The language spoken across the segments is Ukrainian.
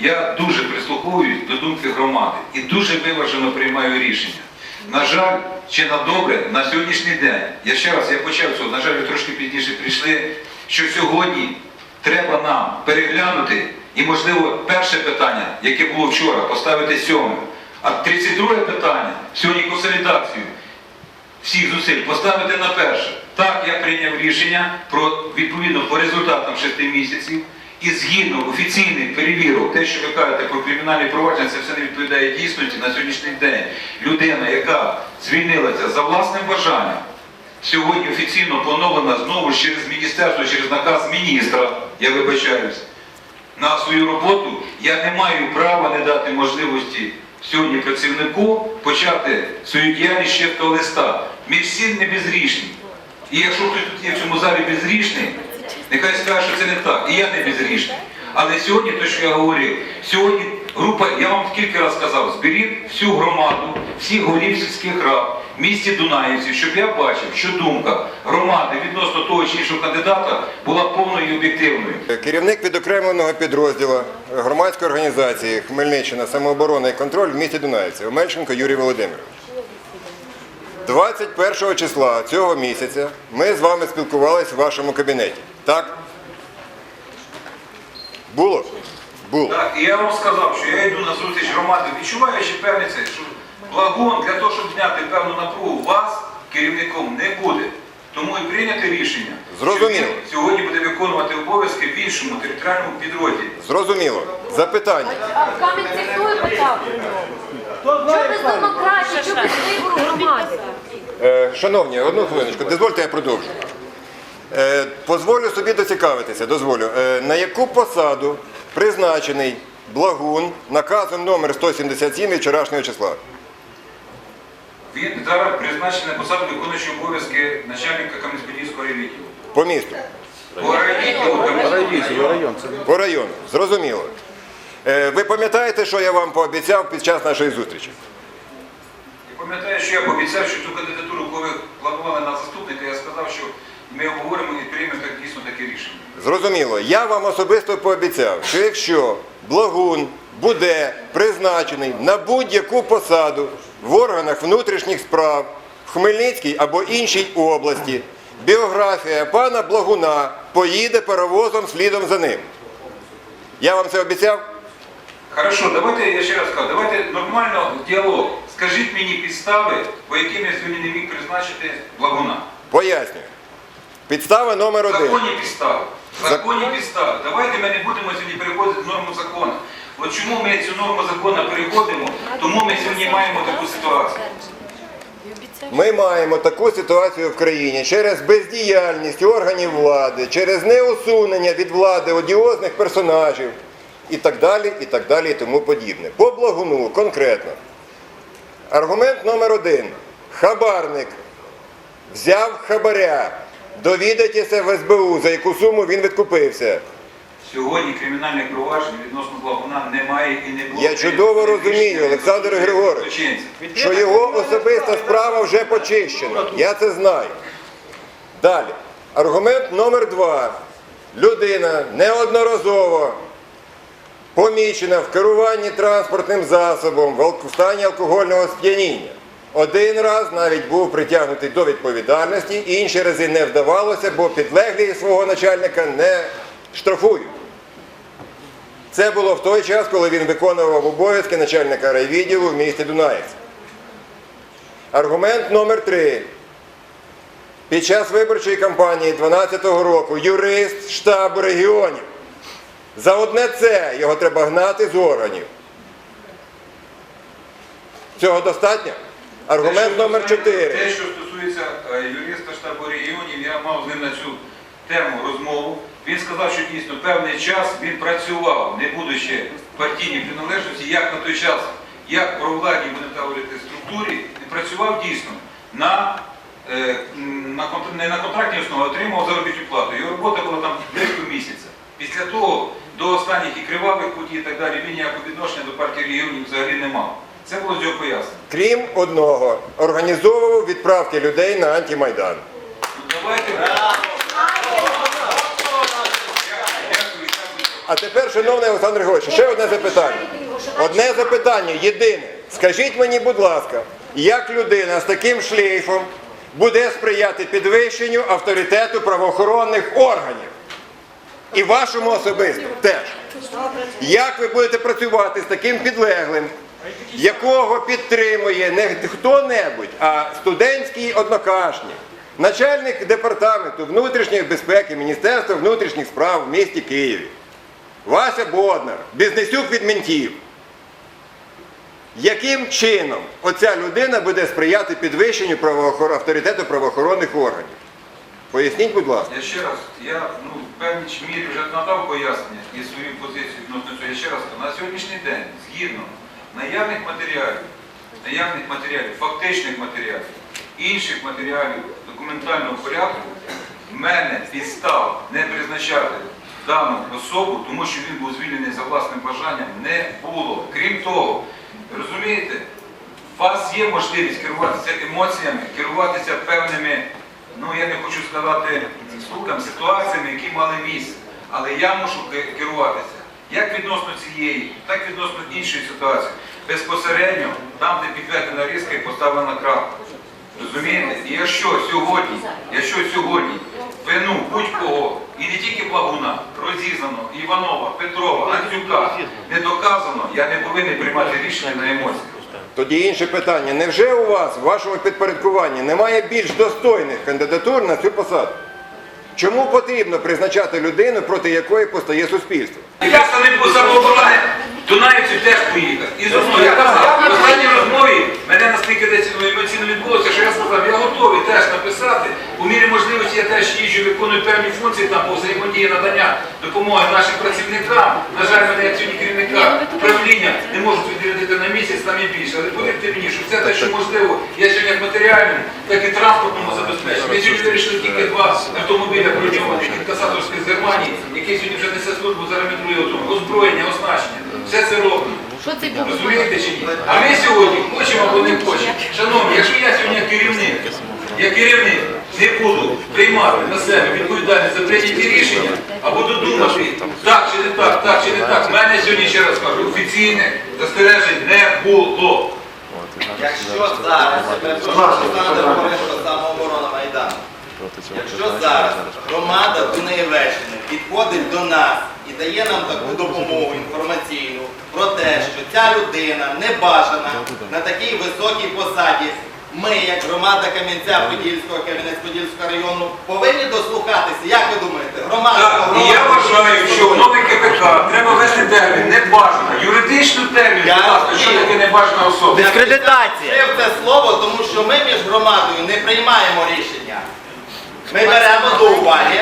я дуже прислуховуюсь до думки громади і дуже виважено приймаю рішення. На жаль, чи на добре, на сьогоднішній день, я ще раз я почав цього, на жаль, ви трошки пізніше прийшли, що сьогодні треба нам переглянути і, можливо, перше питання, яке було вчора, поставити сьомим. А 32 питання, сьогодні консолідацію всіх зусиль поставити на перше. Так, я прийняв рішення про відповідно по результатам 6 місяців і згідно офіційних перевірок, те, що ви кажете про кримінальні провадження, це все не відповідає дійсності на сьогоднішній день. Людина, яка звільнилася за власним бажанням, сьогодні офіційно поновлена знову через міністерство, через наказ міністра, я вибачаюсь, на свою роботу, я не маю права не дати можливості сьогодні працівнику почати свою діяльність ще з того листа. Ми всі не безрішні. І якщо хтось є в цьому залі безрішний, нехай скаже, що це не так. І я не безрішний. Але сьогодні, те, що я говорив, сьогодні група, я вам кілька разів сказав, зберіть всю громаду, всіх голів сільських рад, в місті Дунаївці, щоб я бачив, що думка громади відносно того чи іншого кандидата була повною і об'єктивною. Керівник відокремленого підрозділу громадської організації Хмельниччина самооборона і контроль в місті Дунаївці Омельченко Юрій Володимирович. 21 числа цього місяця ми з вами спілкувалися в вашому кабінеті. Так? Було? Було. Так, і я вам сказав, що я йду на зустріч громади, відчуваючи певний це, що благон для того, щоб зняти певну напругу, вас керівником не буде. Тому і прийняти рішення, Зрозуміло. що він сьогодні буде виконувати обов'язки в іншому територіальному підрозділі. Зрозуміло. Запитання. А Кам'янці хто і питав про нього? Що без демократії, що без вибору громади? Е, Шановні, одну хвилиночку, дозвольте я продовжу. Е, Позволю собі доцікавитися, дозволю. Е, На яку посаду призначений Благун наказом номер 177 від вчорашнього числа? Він зараз призначений на посаду виконуючого обов'язки начальника Кам'янськодільського райвідділу. По місту, По райвідділу Кам'янського. по району. Зрозуміло. Е, Ви пам'ятаєте, що я вам пообіцяв під час нашої зустрічі? Я пам'ятаю, що я пообіцяв, що ту кандидатуру, коли ви планували на заступника, я сказав, що ми обговоримо і приймемо так дійсно таке рішення. Зрозуміло. Я вам особисто пообіцяв, що якщо Благун буде призначений на будь-яку посаду в органах внутрішніх справ в Хмельницькій або іншій області, біографія пана Благуна поїде паровозом слідом за ним. Я вам це обіцяв? Хорошо, давайте я ще раз кажу, давайте нормально діалог. Скажіть мені підстави, по яким я сьогодні не міг призначити Лагуна. Пояснюю. Підстава номер один. Законні підстави. Законні підстави. Давайте ми не будемо сьогодні переходити норму закону. От чому ми цю норму закону переходимо, тому ми сьогодні маємо таку ситуацію. Ми маємо таку ситуацію в країні через бездіяльність органів влади, через неусунення від влади одіозних персонажів і так далі, і так далі, і тому подібне. По благуну конкретно. Аргумент номер один. Хабарник взяв хабаря. Довідайтеся в СБУ, за яку суму він відкупився. Сьогодні кримінальних проваджень відносно Лагуна немає і не було. Я чудово розумію, Олександр Григорович. Що його особиста справа вже почищена. Я це знаю. Далі. Аргумент номер два. Людина неодноразово помічена в керуванні транспортним засобом в стані алкогольного сп'яніння. Один раз навіть був притягнутий до відповідальності, інші рази не вдавалося, бо підлеглі свого начальника не штрафують. Це було в той час, коли він виконував обов'язки начальника райвідділу в місті Дунаєвці. Аргумент номер три. Під час виборчої кампанії 2012 року юрист штабу регіонів. За одне це його треба гнати з органів. Цього достатньо? Аргумент номер стосується- Те, що стосується е, юриста штабу регіонів, я мав з ним на цю тему розмову. Він сказав, що дійсно певний час він працював, не будучи в партійній приналежності, як на той час, як про владі говорити структурі, він працював дійсно на, е, на не на контрактній основі, а отримав заробітну плату. Його робота була там близько місяця. Після того, до останніх і кривавих подій і так далі, він ніякого відношення до партії регіонів взагалі не мав. Це було його пояснення. Крім одного, організовував відправки людей на антимайдан. Ну, Давайте. А тепер, шановний Олександр Григорович, ще одне запитання. Одне запитання, єдине. Скажіть мені, будь ласка, як людина з таким шлейфом буде сприяти підвищенню авторитету правоохоронних органів? І вашому особисто теж. Як ви будете працювати з таким підлеглим, якого підтримує не хто-небудь, а студентський однокашник, начальник департаменту внутрішньої безпеки Міністерства внутрішніх справ в місті Києві, Вася Боднар, бізнесюк від ментів. Яким чином оця людина буде сприяти підвищенню правоохор... авторитету правоохоронних органів? Поясніть, будь ласка. Я ще раз, я ну, в певній мірі вже надав пояснення і свою позицію відносно цього. Я ще раз на сьогоднішній день, згідно наявних матеріалів, наявних матеріалів, фактичних матеріалів, інших матеріалів документального порядку, в мене підстав не призначати дану особу, тому що він був звільнений за власним бажанням, не було. Крім того, розумієте, у вас є можливість керуватися емоціями, керуватися певними, ну я не хочу сказати слухам, ситуаціями, які мали місце. Але я мушу керуватися як відносно цієї, так відносно іншої ситуації. Безпосередньо там, де підведена різка і поставлена крапка. Розумієте? І якщо сьогодні, якщо сьогодні вину будь-кого, і не тільки Благуна, розізнано, Іванова, Петрова, Андзюка не доказано, я не повинен приймати рішення на емоціях. Тоді інше питання. Невже у вас в вашому підпорядкуванні немає більш достойних кандидатур на цю посаду? Чому потрібно призначати людину, проти якої постає суспільство? І представник самооборони Дунаївців теж поїхав. І мною я казав, в останній розмові мене настільки десь ну, емоційно відбулося, що я сказав, я готовий теж написати. У мірі можливості я теж їжджу, виконую певні функції там по взаємодії надання допомоги нашим працівникам. На жаль, мене як сьогодні керівника управління не можуть відрядити на місяць, там і більше. Але повірте мені, що все те, що можливо, я сьогодні як матеріальному, так і транспортному забезпеченню. Ми сьогодні вирішили тільки два автомобіля броньованих інкасаторських з Германії, які сьогодні вже несе службу зараз ми другий. Озброєння, оснащення. Все це робимо. Що це? Розумієте чи ні? А ми сьогодні хочемо або не хочемо. Шановні, якщо я сьогодні керівник, як керівник не буду приймати на себе відповідальність за прийняті рішення, а буду думати, так чи не так, так чи не так, в мене сьогодні ще раз кажу, офіційних застережень не було. Якщо зараз, самооборона Майдану, якщо зараз громада Дунаєвеччини підходить до нас і дає нам таку допомогу інформаційну про те, що ця людина не бажана на такій високій посаді, ми, як громада Кам'янця-Подільського, Кам'янець-Подільського району, повинні дослухатися. Як ви думаєте, громада Так, і я вважаю, що в новий КПК треба ввести термін небажана, юридичну термін, Я- будь ласка, що таке небажана особа. Дискредитація. Вжив це слово, тому що ми між громадою не приймаємо рішення. Ми беремо до уваги,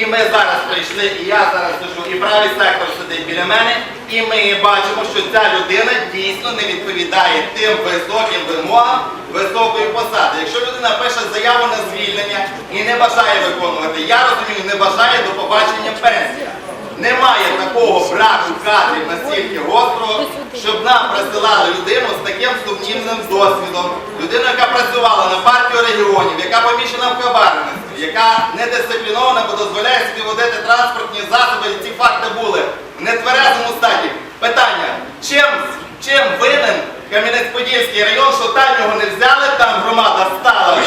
і ми зараз прийшли, і я зараз сижу, і правий сектор сидить біля мене, і ми бачимо, що ця людина дійсно не відповідає тим високим вимогам високої посади. Якщо людина пише заяву на звільнення і не бажає виконувати, я розумію, не бажає до побачення пенсія. Немає такого браку кадрів настільки гострого, щоб нам присилали людину з таким сумнівним досвідом. Людину, яка працювала на партію регіонів, яка поміщена в хабарництві, яка не дисциплінована, бо дозволяє собі водити транспортні засоби, і ці факти були в нетверезому стані. Питання, чим, чим винен Кам'янець-Подільський район, що там його не взяли, там громада стала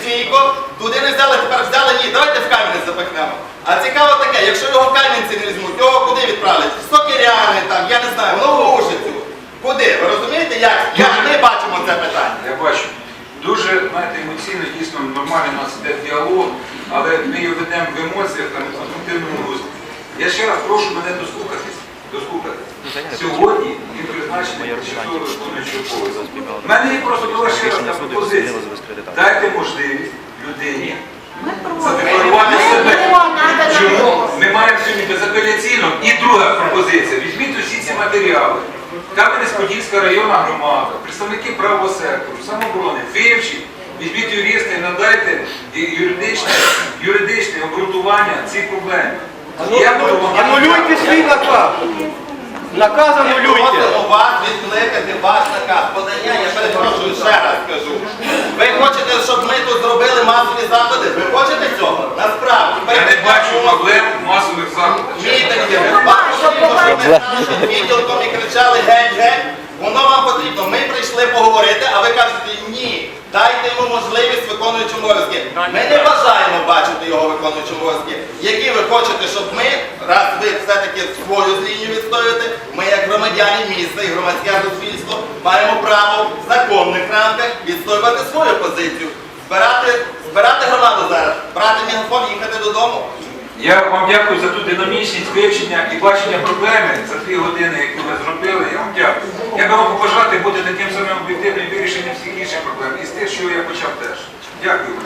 стійко, туди не взяли, тепер взяли, ні, давайте в Кам'янець запихнемо. А цікаво таке, якщо його в Кам'янці не візьмуть, його куди відправлять? В Сокиряни, там, я не знаю, в Новоушицю. Куди? Ви розумієте, як, як ми бачимо це питання? Я бачу. Дуже знаєте, емоційно, дійсно нормально у нас іде діалог, але ми його ведемо в емоціях там, в конструктивному руслі. Я ще раз прошу мене дослухатись. дослухатись. Сьогодні він призначений тимчасово виконуючий обов'язки. У мене є просто вас ще раз пропозиція. Дайте можливість людині задекларувати себе. Чому? Ми маємо сьогодні безапеляційно. І друга пропозиція. Візьміть усі ці матеріали. Кам'янець-Подільська районна громада, представники правого сектору, самооборони, вивчіть, візьміть юриста і надайте юридичне, юридичне обґрунтування цих проблем. Я буду вам Анулюйте свій наказ. Наказ анулюйте. просимо вас відкликати ваш наказ. Подання, я перепрошую, ще раз кажу. Ви хочете, щоб ми тут зробили масові заходи? Ви хочете цього? Насправді. Я не бачу проблем в масових заходах. Мітинги. Вам перед нашим відділком і кричали геть-геть. Воно вам потрібно. Ми прийшли поговорити, а ви кажете ні. Дайте йому можливість виконуючим обов'язки. Ми не бажаємо бачити його виконуючи обов'язки. Які ви хочете, щоб ми, раз ви все-таки свою лінію відстоюєте, ми як громадяни міста і громадське суспільство маємо право в законних рамках відстоювати свою позицію. Збирати, збирати громаду зараз, брати мегафон, їхати додому. Я вам дякую за ту динамічність вивчення і бачення проблеми за дві години, які ви зробили. Я вам дякую. Я би вам побажати бути таким самим об'єктивним вирішенням всіх інших проблем і з тих, що я почав теж. Дякую.